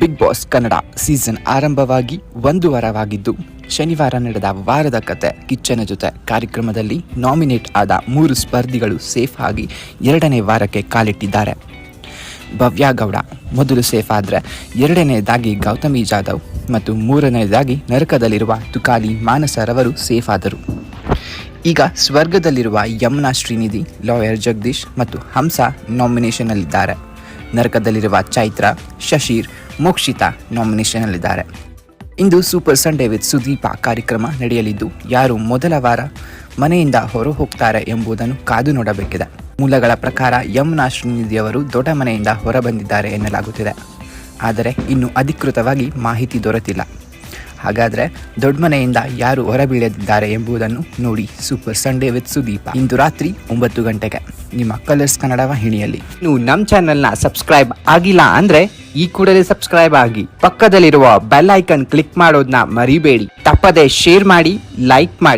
Big boss Kannada season ಆರಂಭವಾಗಿ ಒಂದು ವಾರವಾಗಿದ್ದು, ಶನಿವಾರ ನಡೆದ ವಾರದ ಕತೆ, ಕಿಚ್ಚನ ಜೊತೆ ಕಾರ್ಯಕ್ರಮದಲ್ಲಿ ನಾಮಿನೇಟ್ ಆದ ಮೂರು ಸ್ಪರ್ಧಿಗಳು ಸೇಫ್ ಆಗಿ ಎರಡನೇ ವಾರಕ್ಕೆ ಕಾಲಿಟ್ಟಿದ್ದಾರೆ. ಭವ್ಯ ಗೌಡ ಮೊದಲು ಸೇಫ್ ಆದರೆ ಎರಡನೇದಾಗಿ ಗೌತಮಿ ಜಾಧವ್ ಮತ್ತು ಮೂರನೇದಾಗಿ ನರಕದಲ್ಲಿರುವ ತುಕಾಲಿ ಮಾನಸರವರು ಸೇಫ್ ಆದರು. ಈಗ ಸ್ವರ್ಗದಲ್ಲಿರುವ ಯಮುನಾ ಶ್ರೀನಿಧಿ, ಲಾಯರ್ ಜಗದೀಶ್ ಮತ್ತು ಹಂಸ ನಾಮಿನೇಷನ್ನಲ್ಲಿದ್ದಾರೆ ನರಕದಲ್ಲಿರುವ ಚೈತ್ರ, ಶಶೀರ್ ಮೋಕ್ಷಿತಾ ನಾಮಿನೇಷನ್ನಲ್ಲಿದ್ದಾರೆ ಇಂದು ಸೂಪರ್ ಸಂಡೇ ವಿತ್ ಸುದೀಪ ಕಾರ್ಯಕ್ರಮ ನಡೆಯಲಿದ್ದು, ಯಾರು ಮೊದಲ ವಾರ ಮನೆಯಿಂದ ಹೊರ ಹೋಗ್ತಾರೆ ಎಂಬುದನ್ನು ಕಾದು ನೋಡಬೇಕಿದೆ. ಮೂಲಗಳ ಪ್ರಕಾರ ಯಮುನಾ ಶ್ರೀನಿಧಿಯವರು ದೊಡ್ಡ ಮನೆಯಿಂದ ಹೊರಬಂದಿದ್ದಾರೆ ಎನ್ನಲಾಗುತ್ತಿದೆ. ಆದರೆ ಇನ್ನು ಅಧಿಕೃತವಾಗಿ ಮಾಹಿತಿ ದೊರೆತಿಲ್ಲ. ಹಾಗಾದ್ರೆ ದೊಡ್ಡ ಮನೆಯಿಂದ ಯಾರು ಹೊರಬೀಳದಿದ್ದಾರೆ ಎಂಬುದನ್ನು ನೋಡಿ ಸೂಪರ್ ಸಂಡೇ ವಿತ್ ಸುದೀಪ. ಇಂದು ರಾತ್ರಿ ಒಂಬತ್ತು ಗಂಟೆಗೆ. ನಿಮ್ಮ ಕಲರ್ಸ್ ಕನ್ನಡ ವಾಹಿನಿಯಲ್ಲಿ. ನೀವು ನಮ್ಮ ಚಾನೆಲ್ನ ಸಬ್ಸ್ಕ್ರೈಬ್ ಆಗಿಲ್ಲ ಅಂದ್ರೆ ಈ ಕೂಡಲೇ ಸಬ್ಸ್ಕ್ರೈಬ್ ಆಗಿ ಪಕ್ಕದಲ್ಲಿರುವ ಬೆಲ್ ಐಕನ್ ಕ್ಲಿಕ್ ಮಾಡೋದನ್ನ ಮರಿಬೇಡಿ. ತಪ್ಪದೆ ಶೇರ್ ಮಾಡಿ ಲೈಕ್ ಮಾಡಿ.